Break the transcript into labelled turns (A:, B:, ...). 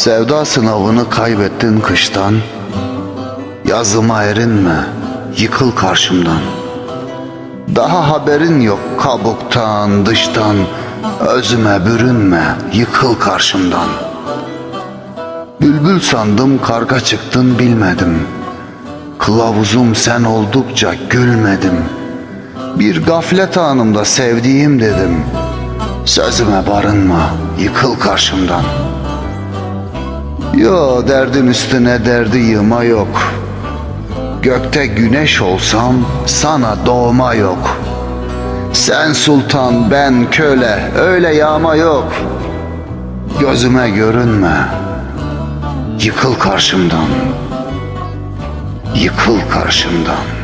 A: Sevda sınavını kaybettin kıştan. Yazıma erinme Yıkıl karşımdan. Daha haberin yok kabuktan dıştan. Özüme bürünme Yıkıl karşımdan. Bülbül sandım karga çıktın bilmedim. Kılavuzum sen oldukça gülmedim. Bir gaflet anımda sevdiğim dedim. Sözüme barınma yıkıl karşımdan Yo derdin üstüne derdi yığma yok. Gökte güneş olsam sana doğma yok. Sen sultan ben köle öyle yağma yok. Gözüme görünme. Yıkıl karşımdan. Yıkıl karşımdan